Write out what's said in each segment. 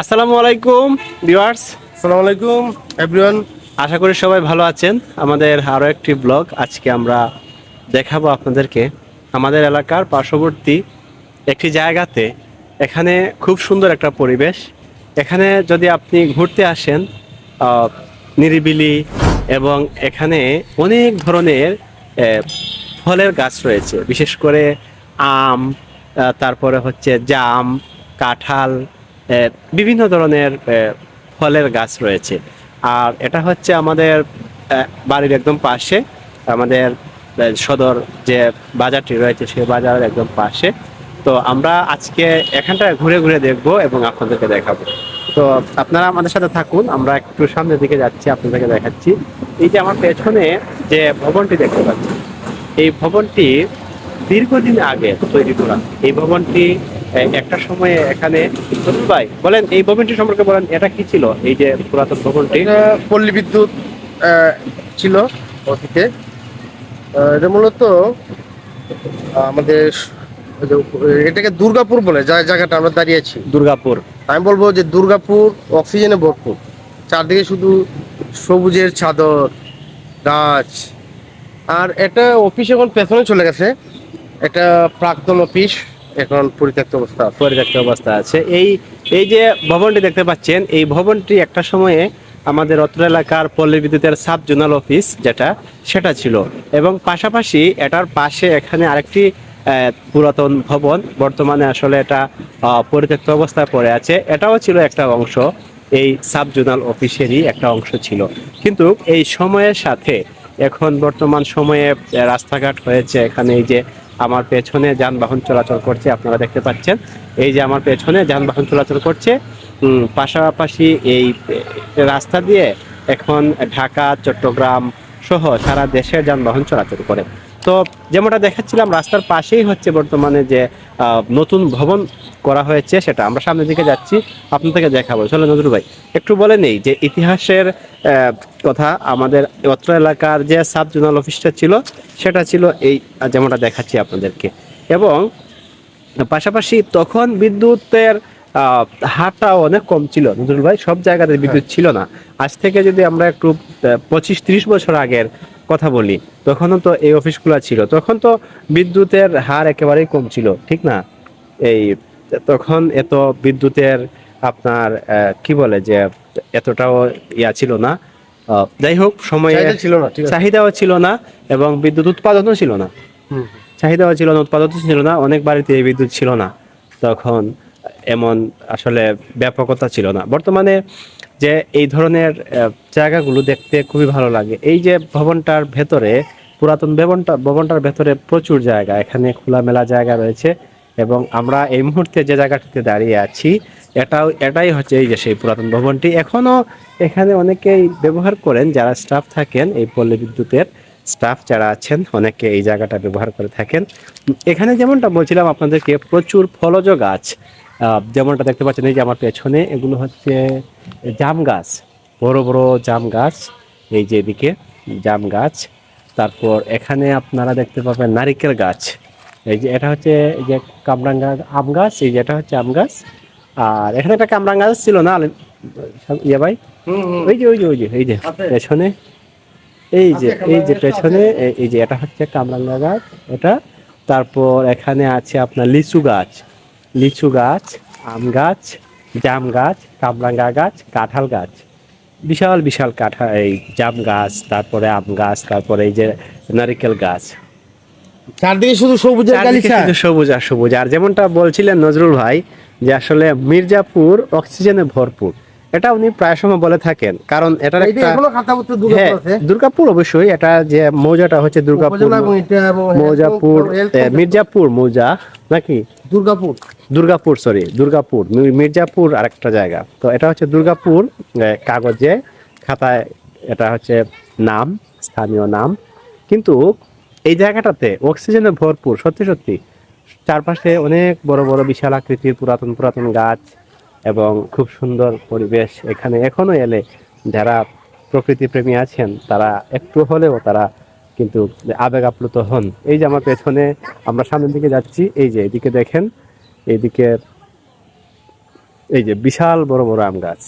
আসসালামু আলাইকুম ভিউয়ার্স। আসসালামু আলাইকুম এভরিওয়ান আশা করি সবাই ভালো আছেন। আমাদের আরও একটি ব্লগ আজকে আমরা দেখাবো আপনাদেরকে। আমাদের এলাকার পার্শ্ববর্তী একটি জায়গাতে এখানে খুব সুন্দর একটা পরিবেশ। এখানে যদি আপনি ঘুরতে আসেন নিরিবিলি এবং এখানে অনেক ধরনের ফলের গাছ রয়েছে। বিশেষ করে আম তারপরে হচ্ছে জাম কাঁঠাল বিভিন্ন ধরনের ফলের গাছ রয়েছে। আর এটা হচ্ছে আমাদের বাড়ির একদম পাশে, আমাদের সদর যে বাজারটি রয়েছে সেই বাজারের একদম পাশে। তো আমরা আজকে এখানটায় ঘুরে ঘুরে দেখব এবং আপনাদেরকে দেখাবো। তো আপনারা আমাদের সাথে থাকুন, আমরা একটু সামনের দিকে যাচ্ছি, আপনাদেরকে দেখাচ্ছি। এই যে আমার পেছনে যে ভবনটি দেখতে পাচ্ছি, এই ভবনটি দীর্ঘদিন আগে তৈরি করা। এই ভবনটি একটা সময়ে এখানে ভাই বলেন এই ভবনটি সম্পর্কে বলেন এটা কি ছিল এই যে পুরাতন ভবনটি? পল্লী বিদ্যুৎ ছিল অতীতে। এটা মূলত আমাদের এটাকে দুর্গাপুর বলে যা জায়গাটা আমরা দাঁড়িয়েছি দুর্গাপুর। আমি বলব যে দুর্গাপুর অক্সিজেনে ভরপুর। চারদিকে শুধু সবুজের চাদর গাছ। আর এটা অফিস এখন পেছনে চলে গেছে। এটা প্রাক্তন অফিস এখন পরিত্যক্ত অবস্থা। পরিত্যক্ত অবস্থা আছে। এই এই যে ভবনটি দেখতে পাচ্ছেন, এই ভবনটি একটা সময়ে আমাদের অত্র এলাকার পল্লী বিদ্যুতের সাব জোনাল অফিস যেটা, সেটা ছিল। এবং পাশাপাশি এটার পাশে এখানে আরেকটি পুরাতন ভবন, বর্তমানে আসলে এটা পরিত্যক্ত অবস্থায় পড়ে আছে। এটাও ছিল একটা অংশ, এই সাব জোনাল অফিসেরই একটা অংশ ছিল। কিন্তু এই সময়ের সাথে এখন বর্তমান সময়ে রাস্তাঘাট হয়েছে, এখানে এই যে আমার পেছনে যানবাহন চলাচল করছে, আপনারা দেখতে পাচ্ছেন। এই যে আমার পেছনে যানবাহন চলাচল করছে পাশাপাশি এই রাস্তা দিয়ে এখন ঢাকা, চট্টগ্রাম সহ সারা দেশের যানবাহন চলাচল করে। তো যেমনটা দেখাচ্ছিলাম, রাস্তার পাশেই হচ্ছে বর্তমানে যে নতুন ভবন করা হয়েছে সেটা। আমরা সামনের দিকে যাচ্ছি, আপনাদেরকে দেখাবো। চলো নজরুল ভাই, একটু বলে নেই যে ইতিহাসের কথা আমাদের অত্র এলাকার যে সাব জোনাল অফিসটা ছিল সেটা ছিল এই যেমনটা দেখাচ্ছি আপনাদেরকে। এবং পাশাপাশি তখন বিদ্যুতের আহ, হারটাও অনেক কম ছিল। নজরুল ভাই সব জায়গাতে বিদ্যুৎ ছিল না। আজ থেকে যদি আমরা একটু পঁচিশ ত্রিশ বছর আগের কথা বলি তখনও তো এই অফিসগুলো ছিল। তখন তো বিদ্যুতের হার একেবারেই কম ছিল ঠিক না? এই তখন এত বিদ্যুতের আপনার কি বলে যে এতটাও ইয়া ছিল না। যাই হোক সময়ে ছিল না চাহিদাও ছিল না এবং বিদ্যুৎ উৎপাদনও ছিল না। হুম। চাহিদাও ছিল না উৎপাদন ছিল না অনেক বাড়িতে এই বিদ্যুৎ ছিল না। তখন এমন আসলে ব্যাপকতা ছিল না। বর্তমানে যে এই ধরনের জায়গাগুলো দেখতে খুবই ভালো লাগে। এই যে ভবনটার ভেতরে পুরাতন ভবনটা ভবনটার ভেতরে প্রচুর জায়গা। এখানে খোলামেলা জায়গা রয়েছে এবং আমরা এই মুহূর্তে যে জায়গাটিতে দাঁড়িয়ে আছি এটাও, এটাই হচ্ছে এই যে সেই পুরাতন ভবনটি। এখনও এখানে অনেকেই ব্যবহার করেন, যারা স্টাফ থাকেন এই পল্লী বিদ্যুতের স্টাফ যারা আছেন, অনেকে এই জায়গাটা ব্যবহার করে থাকেন। এখানে যেমনটা বলছিলাম আপনাদেরকে, প্রচুর ফলজ গাছ। যেমনটা দেখতে পাচ্ছেন এই যে আমার পেছনে, এগুলো হচ্ছে জাম গাছ, বড় বড় জাম গাছ, এই যে এদিকে জাম গাছ। তারপর এখানে আপনারা দেখতে পাবেন নারিকেল গাছ। এই যে এটা হচ্ছে এই যে কামরাঙ্গা আম গাছ, এই যে এটা হচ্ছে আম গাছ। আর এখানে একটা কামরাঙ্গা গাছ ছিল না? ইয়ে ভাই। ওই যে ওই যে ওই যে এই যে পেছনে। এই যে এই যে পেছনে এই যে এটা হচ্ছে কামরাঙ্গা গাছ এটা। তারপর এখানে আছে আপনার লিচু গাছ। লিচু গাছ আম গাছ জাম গাছ কামরাঙ্গা গাছ কাঁঠাল গাছ। বিশাল বিশাল কাঁঠাল এই জাম গাছ তারপরে আম গাছ তারপরে এই যে নারিকেল গাছ। চারদিকে শুধু গালিচা? সবুজ আর সবুজ। আর যেমনটা বলছিলেন নজরুল ভাই যে আসলে মির্জাপুর অক্সিজেনে ভরপুর। এটা উনি প্রায় সময় বলে থাকেন কারণ এটার একটা হ্যাঁ দুর্গাপুর অবশ্যই এটা যে মৌজাটা হচ্ছে দুর্গাপুর মৌজাপুর মির্জাপুর মৌজা নাকি? দুর্গাপুর। দুর্গাপুর সরি দুর্গাপুর মির্জাপুর আরেকটা জায়গা। তো এটা হচ্ছে দুর্গাপুর কাগজে খাতায় এটা হচ্ছে নাম স্থানীয় নাম। কিন্তু এই জায়গাটাতে অক্সিজেনে ভরপুর, সত্যি সত্যি। চারপাশে অনেক বড় বড় বিশাল আকৃতির পুরাতন পুরাতন গাছ এবং খুব সুন্দর পরিবেশ। এখানে এখনও এলে যারা প্রকৃতি প্রেমী আছেন, তারা একটু হলেও তারা কিন্তু আবেগ আপ্লুত হন। এই যে আমার পেছনে আমরা সামনের দিকে যাচ্ছি, এই যে এদিকে দেখেন এইদিকে এই যে বিশাল বড় বড় আম গাছ।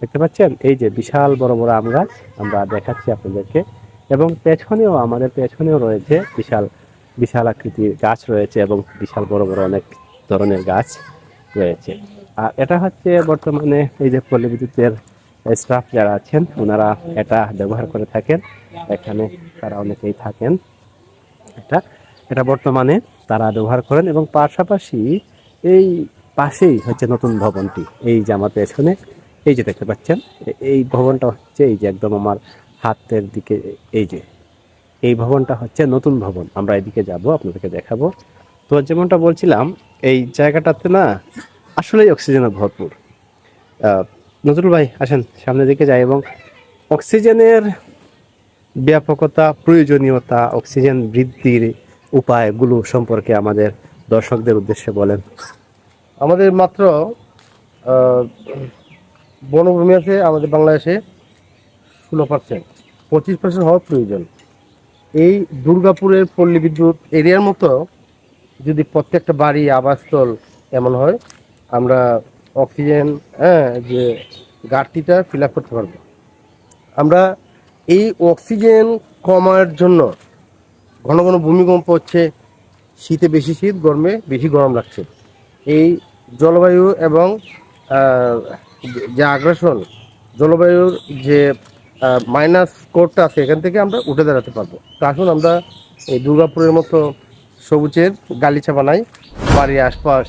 দেখতে পাচ্ছেন? এই যে বিশাল বড় বড় আম গাছ, আমরা দেখাচ্ছি আপনাদেরকে। এবং পেছনেও, আমাদের পেছনেও রয়েছে বিশাল বিশাল আকৃতির গাছ রয়েছে এবং বিশাল বড় বড় অনেক ধরনের গাছ রয়েছে। আর এটা হচ্ছে বর্তমানে এই যে পল্লী বিদ্যুতের স্টাফ যারা আছেন, ওনারা এটা ব্যবহার করে থাকেন। এখানে তারা অনেকেই থাকেন। এটা এটা বর্তমানে তারা ব্যবহার করেন এবং পাশাপাশি এই পাশেই হচ্ছে নতুন ভবনটি। এই যে আমার পেছনে, এই যে দেখতে পাচ্ছেন, এই ভবনটা হচ্ছে এই যে একদম আমার হাতের দিকে এই যে, এই ভবনটা হচ্ছে নতুন ভবন। আমরা এদিকে যাব, আপনাদেরকে দেখাবো। তো যেমনটা বলছিলাম, এই জায়গাটাতে না আসলেই অক্সিজেনে ভরপুর। নজরুল ভাই, আসেন সামনের দিকে যাই এবং অক্সিজেনের ব্যাপকতা, প্রয়োজনীয়তা, অক্সিজেন বৃদ্ধির উপায়গুলো সম্পর্কে আমাদের দর্শকদের উদ্দেশ্যে বলেন। আমাদের মাত্র বনভূমি আছে আমাদের বাংলাদেশে। ষোলো পার্সেন্ট পঁচিশ পার্সেন্ট হওয়ার প্রয়োজন। এই দুর্গাপুরের পল্লী বিদ্যুৎ এরিয়ার মতো যদি প্রত্যেকটা বাড়ি, আবাসস্থল এমন হয়, আমরা অক্সিজেন হ্যাঁ যে ঘাটতিটা ফিল আপ করতে পারব। আমরা এই অক্সিজেন কমার জন্য ঘন ঘন ভূমিকম্প হচ্ছে, শীতে বেশি শীত, গরমে বেশি গরম লাগছে। এই জলবায়ু এবং যে আগ্রাসন, জলবায়ুর যে মাইনাস কোডটা আছে, এখান থেকে আমরা উঠে দাঁড়াতে পারব। তো আসুন আমরা এই দুর্গাপুরের মতো সবুজের গালিচা বানাই বাড়ির আশপাশ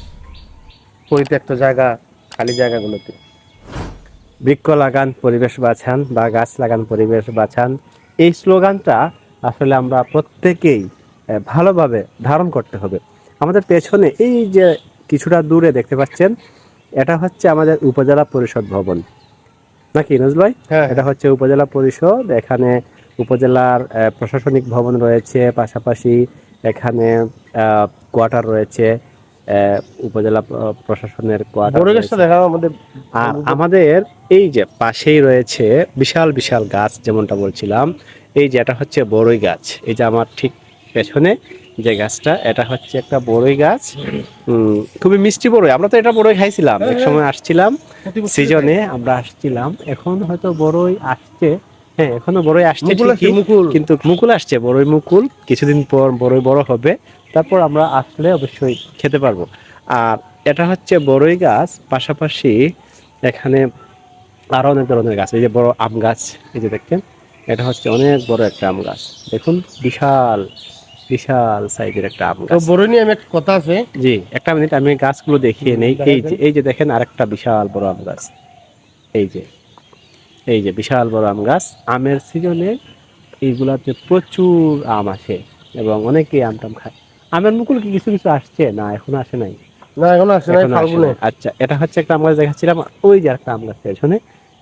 পরিত্যক্ত জায়গা, খালি জায়গাগুলোতে। বৃক্ষ লাগান, পরিবেশ বাঁচান বা গাছ লাগান, পরিবেশ বাঁচান। এই স্লোগানটা আসলে আমরা প্রত্যেকেই ভালোভাবে ধারণ করতে হবে। আমাদের পেছনে এই যে কিছুটা দূরে দেখতে পাচ্ছেন, এটা হচ্ছে আমাদের উপজেলা পরিষদ ভবন। নাকি নজরুল ভাই? হ্যাঁ। এটা হচ্ছে উপজেলা পরিষদ এখানে উপজেলার প্রশাসনিক ভবন রয়েছে পাশাপাশি এখানে কোয়ার্টার রয়েছে উপজেলা প্রশাসনের কোয়ার্টার আমাদের আর আমাদের এই যে পাশেই রয়েছে বিশাল বিশাল গাছ যেমনটা বলছিলাম এই যে এটা হচ্ছে বড়ই গাছ এই যে আমার ঠিক পেছনে যে গাছটা এটা হচ্ছে একটা বড়ই গাছ। খুবই মিষ্টি বড়ই। আমরা তো এটা বড়ই খাইছিলাম। এক সময় আসছিলাম সিজনে আমরা আসছিলাম। এখন হয়তো বড়ই আসছে। হ্যাঁ এখনও বড়ই আসছে মুকুল মুকুল। কিন্তু মুকুল আসছে বড়ই মুকুল। কিছুদিন পর বড়ই বড় হবে। তারপর আমরা আসলে অবশ্যই খেতে পারব। আর এটা হচ্ছে বড়ই গাছ। পাশাপাশি এখানে আরও অনেক ধরনের গাছ। এই যে বড় আম গাছ এই যে দেখছেন এটা হচ্ছে অনেক বড় একটা আম গাছ। দেখুন বিশাল। বিশাল সাইজের একটা আম গাছ। বড় নিয়ে আমি একটা কথা আছে। জি একটা মিনিট আমি গাছগুলো দেখিয়ে নেই। এই যে এই যে দেখেন আরেকটা বিশাল বড় আম গাছ। এই যে এই যে বিশাল বড় আম গাছ। আমের সিজনে এইগুলাতে প্রচুর আম আসে এবং অনেকেই আম টাম খায়। আমের মুকুল কি কিছু কিছু আসছে? না এখনও আসে নাই। না এখন আসে নাই ফাল্গুনে আচ্ছা এটা হচ্ছে একটা আম গাছ দেখাচ্ছিলাম। ওই যে একটা আম গাছ পেছনে।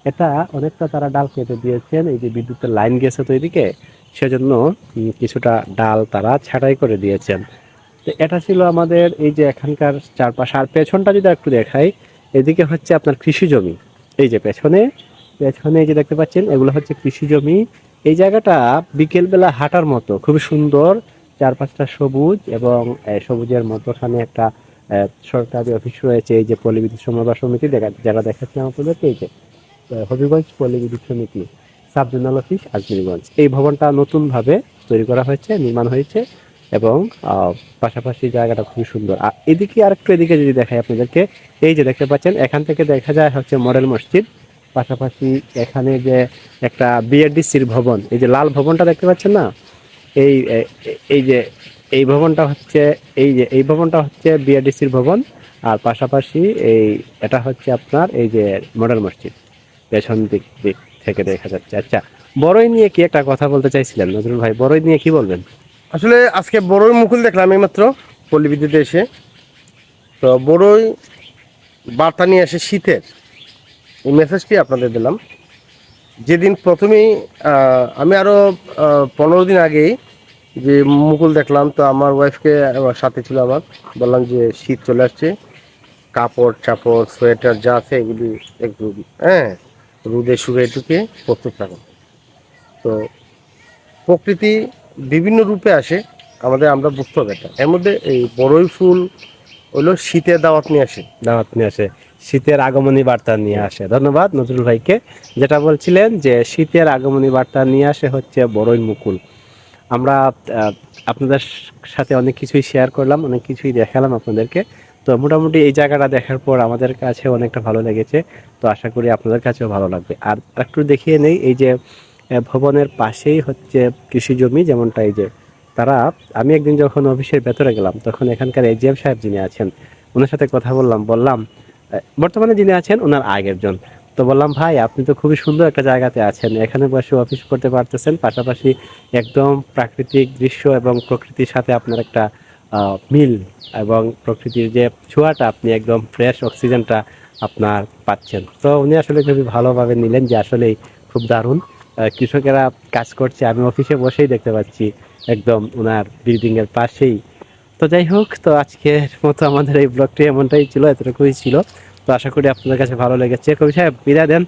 এটা অনেকটা তারা ডাল কেটে দিয়েছেন। এই যে বিদ্যুতের লাইন গেছে তো এদিকে। সেজন্য কিছুটা ডাল তারা ছাঁটাই করে দিয়েছেন। তো এটা ছিল আমাদের এই যে এখানকার চারপাশ। আর পেছনটা যদি একটু দেখাই, এদিকে হচ্ছে আপনার কৃষি জমি। এই যে পেছনে পেছনে যে দেখতে পাচ্ছেন, এগুলো হচ্ছে কৃষি জমি। এই জায়গাটা বিকেলবেলা হাঁটার মতো খুবই সুন্দর। চারপাশটা সবুজ এবং সবুজের মধ্যখানে একটা সরকারি অফিস রয়েছে, এই যে পল্লী সমবায় সমিতি দেখা, যারা দেখাচ্ছিলাম আপনাদেরকে এই যে হবিগঞ্জ পল্লী সমিতি। Sub zonal office Ajmiriganj. এই ভবনটা নতুনভাবে তৈরি করা হয়েছে, নির্মাণ হয়েছে এবং পাশাপাশি জায়গাটা খুবই সুন্দর। আর এদিকে আরেকটু এদিকে যদি দেখাই আপনাদেরকে, এই যে দেখতে পাচ্ছেন, এখান থেকে দেখা যায় হচ্ছে মডেল মসজিদ, পাশাপাশি এখানে যে একটা বিএডিসির ভবন, এই যে লাল ভবনটা দেখতে পাচ্ছেন না? এই এই যে, এই ভবনটা হচ্ছে, এই যে, এই ভবনটা হচ্ছে বিএডিসির ভবন, আর পাশাপাশি এই, এটা হচ্ছে আপনার এই যে মডেল মসজিদ, পেছন দিক দিক থেকে দেখা যাচ্ছে। আচ্ছা বড়ই নিয়ে কি একটা কথা বলতে চাইছিলেন, নজরুল ভাই? বড়ই নিয়ে কি বলবেন? আসলে আজকে বড়ই মুকুল দেখলাম এইমাত্র পল্লী বিদ্যুতে এসে। তো বড়ই বার্তা নিয়ে আসে শীতের। এই মেসেজটি আপনাদের দিলাম। যেদিন প্রথমেই আমি আরও পনেরো দিন আগেই যে মুকুল দেখলাম, তো আমার ওয়াইফকে সাথে ছিল আমার। বললাম যে শীত চলে আসছে। কাপড় চাপড় সোয়েটার যা আছে এগুলি একটু হ্যাঁ রোদে শুকিয়ে টুকে প্রস্তুত থাকুন তো প্রকৃতি বিভিন্ন রূপে আসে, আমাদের আমরা বুঝতে হবে এর মধ্যে এই বড়ই ফুল হলো শীতের দাওয়াত নিয়ে আসে। দাওয়াত নিয়ে আসে, শীতের আগমনী বার্তা নিয়ে আসে। ধন্যবাদ নজরুল ভাইকে, যেটা বলছিলেন যে শীতের আগমনী বার্তা নিয়ে আসে হচ্ছে বড়ই মুকুল। আমরা আপনাদের সাথে অনেক কিছুই শেয়ার করলাম, অনেক কিছুই দেখালাম আপনাদেরকে। তো মোটামুটি এই জায়গাটা দেখার পর আমাদের কাছে অনেকটা ভালো লেগেছে। তো আশা করি আপনাদের কাছেও ভালো লাগবে। আর একটু দেখিয়ে নেই, এই যে ভবনের পাশেই হচ্ছে কৃষি জমি যেমনটা এই যে, তারা, আমি একদিন যখন অফিসের ভেতরে গেলাম, তখন এখানকার এজিএম সাহেব যিনি আছেন, ওনার সাথে কথা বললাম বললাম বর্তমানে যিনি আছেন ওনার আগের জন। তো বললাম, ভাই, আপনি তো খুবই সুন্দর একটা জায়গাতে আছেন, এখানে বসে অফিস করতে পারতেছেন। পাশাপাশি একদম প্রাকৃতিক দৃশ্য এবং প্রকৃতির সাথে আপনার একটা মিল এবং প্রকৃতির যে ছোঁয়াটা, আপনি একদম ফ্রেশ অক্সিজেনটা আপনার পাচ্ছেন। তো উনি আসলে খুবই ভালোভাবে নিলেন যে আসলেই খুব দারুণ। কৃষকেরা কাজ করছে, আমি অফিসে বসেই দেখতে পাচ্ছি একদম ওনার বিল্ডিং এর পাশেই। তো যাই হোক, তো আজকের মতো আমাদের এই ব্লগটি এমনটাই ছিল, এতটুকুই ছিল। তো আশা করি আপনাদের কাছে ভালো লেগেছে। কবি সাহেব, বিদায় দেন।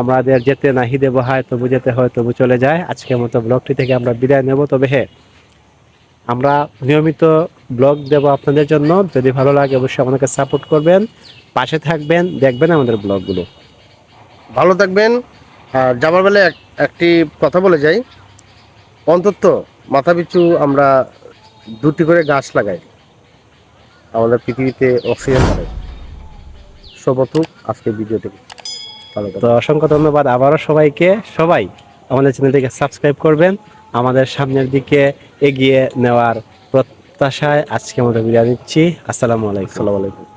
আমাদের যেতে নাহি দেবো হয়, তবু যেতে হয়, তবু চলে যায়। আজকের মতো ব্লগটি থেকে আমরা বিদায় নেব। তবে হ্যাঁ আমরা নিয়মিত ব্লগ দেব আপনাদের জন্য। যদি ভালো লাগে অবশ্যই আমাদেরকে সাপোর্ট করবেন। পাশে থাকবেন দেখবেন আমাদের ব্লগগুলো। ভালো থাকবেন। আর যাবার বেলা একটি কথা বলে যাই। অন্তত মাথা পিছু আমরা দুটি করে গাছ লাগাই। আমাদের পৃথিবীতে অক্সিজেন পাই সবতুক আজকে ভিডিও থেকে। ভালো তো অসংখ্য ধন্যবাদ আবারও সবাইকে। সবাই আমাদের চ্যানেলটিকে সাবস্ক্রাইব করবেন। আমাদের সামনের দিকে এগিয়ে নেওয়ার প্রত্যাশায় আজকে আমাদের বিদায় নিচ্ছি। আসসালামু আলাইকুম। আলাইকুম।